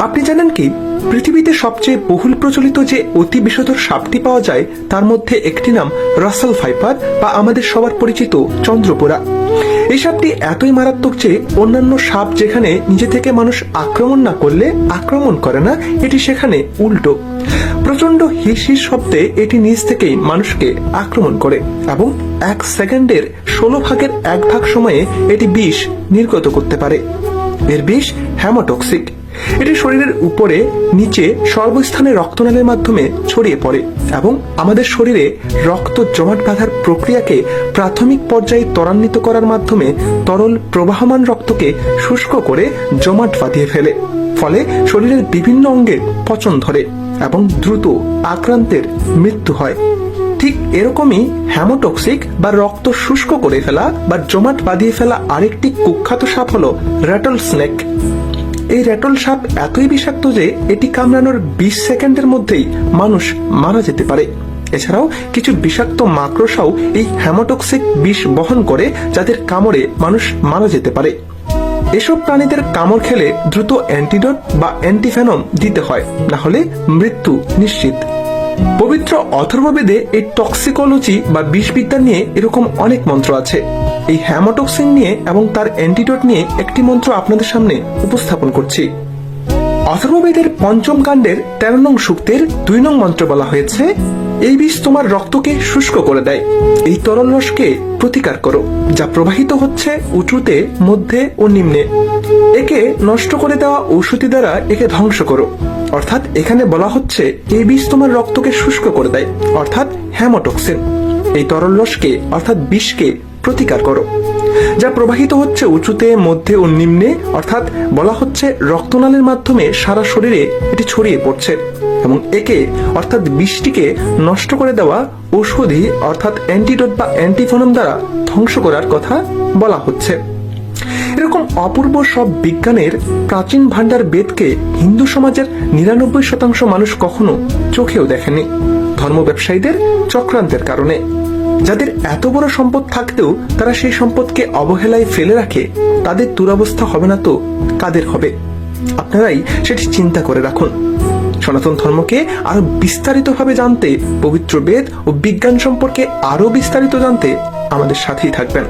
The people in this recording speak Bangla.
আপনি জানেন কি? পৃথিবীতে সবচেয়ে বহুল প্রচলিত যে অতি বিষধর সাপটি পাওয়া যায়, তার মধ্যে একটি নাম রাসেল ফাইপার বা আমাদের সবার পরিচিত চন্দ্রপোড়া। এই সাপটি এতই মারাত্মক যে অন্যান্য সাপ যেখানে নিজে থেকে মানুষ আক্রমণ না করলে আক্রমণ করে না, এটি সেখানে উল্টো। প্রচণ্ড হিস হিস শব্দে এটি নিজ থেকেই মানুষকে আক্রমণ করে এবং এক সেকেন্ডের ষোলো ভাগের এক ভাগ সময়ে এটি বিষ নির্গত করতে পারে। এর বিষ হ্যামোটক্সিক। এটি শরীরের উপরে, নিচে সর্বস্থানে রক্তনালীর মাধ্যমে ছড়িয়ে পড়ে এবং আমাদের শরীরে রক্ত জমাট বাঁধার প্রক্রিয়াকে প্রাথমিক পর্যায়ে ত্বরান্বিত করার মাধ্যমে তরল প্রবাহমান রক্তকে শুষ্ক করে জমাট বাঁধিয়ে ফেলে। ফলে শরীরের বিভিন্ন অঙ্গে পচন ধরে এবং দ্রুত আক্রান্তের মৃত্যু হয়। ঠিক এরকমই হ্যামোটক্সিক বা রক্ত শুষ্ক করে ফেলা বা জমাট বাঁধিয়ে ফেলা আরেকটি কুখ্যাত সাপ হল র্যাটল স্নেক এই র্যাটল সাপ এতই বিষাক্ত যে এটি কামড়ানোর বিশ সেকেন্ডের মধ্যেই মানুষ মারা যেতে পারে। এছাড়াও কিছু বিষাক্ত মাকড়সাও এই হ্যামোটক্সিক বিষ বহন করে, যাদের কামড়ে মানুষ মারা যেতে পারে। এসব প্রাণীদের কামড় খেলে দ্রুত অ্যান্টিডট বা অ্যান্টিফেনম দিতে হয়, না হলে মৃত্যু নিশ্চিত। পবিত্র অথর্ববেদে এই টক্সিকোলজি বা বিষবিদ্যা নিয়ে এরকম অনেক মন্ত্র আছে। এই হ্যামোটক্সিন নিয়ে এবং তার অ্যান্টিডোট নিয়ে একটি মন্ত্র আপনাদের সামনে উপস্থাপন করছি। অথর্ববেদের পঞ্চম কাণ্ডের তেরো নং সূক্তের দুই নং মন্ত্র বলা হয়েছে, এই বিষ তোমার রক্তকে শুষ্ক করে দেয়। এই তরল রসকে প্রতিকার করো, যা প্রবাহিত হচ্ছে উঁচুতে, মধ্যে ও নিম্নে। একে নষ্ট করে দেওয়া ঔষধি দ্বারা একে ধ্বংস করো। অর্থাৎ এখানে বলা হচ্ছে এই বিষ তোমার রক্তকে শুষ্ক করে দেয়, অর্থাৎ হ্যামোটক্সিন। এই তরল রসকে, অর্থাৎ বিষকে প্রতিকার করো। যা প্রবাহিত হচ্ছে উঁচুতে, মধ্যে ও নিম্নে, অর্থাৎ বলা হচ্ছে রক্তনালীর মাধ্যমে সারা শরীরে এটি ছড়িয়ে পড়ছে এবং একে, অর্থাৎ বিষটিকে নষ্ট করে দেওয়া ঔষধি, অর্থাৎ অ্যান্টিডোট বা অ্যান্টিফোনম দ্বারা ধ্বংস করার কথা বলা হচ্ছে। এরকম অপূর্ব সব বিজ্ঞানের প্রাচীন ভাণ্ডার বেদকে হিন্দু সমাজের নিরানব্বই শতাংশ মানুষ কখনো চোখেও দেখেনি। ধর্ম ব্যবসায়ীদের চক্রান্তের কারণে। যাদের এত বড় সম্পদ থাকতেও তারা সেই সম্পদকে অবহেলায় ফেলে রাখে, তাদের দুরবস্থা হবে না তো কাদের হবে? আপনারাই সেটি চিন্তা করে রাখুন। সনাতন ধর্মকে আরও বিস্তারিতভাবে জানতে, পবিত্র বেদ ও বিজ্ঞান সম্পর্কে আরও বিস্তারিত জানতে আমাদের সাথেই থাকবেন।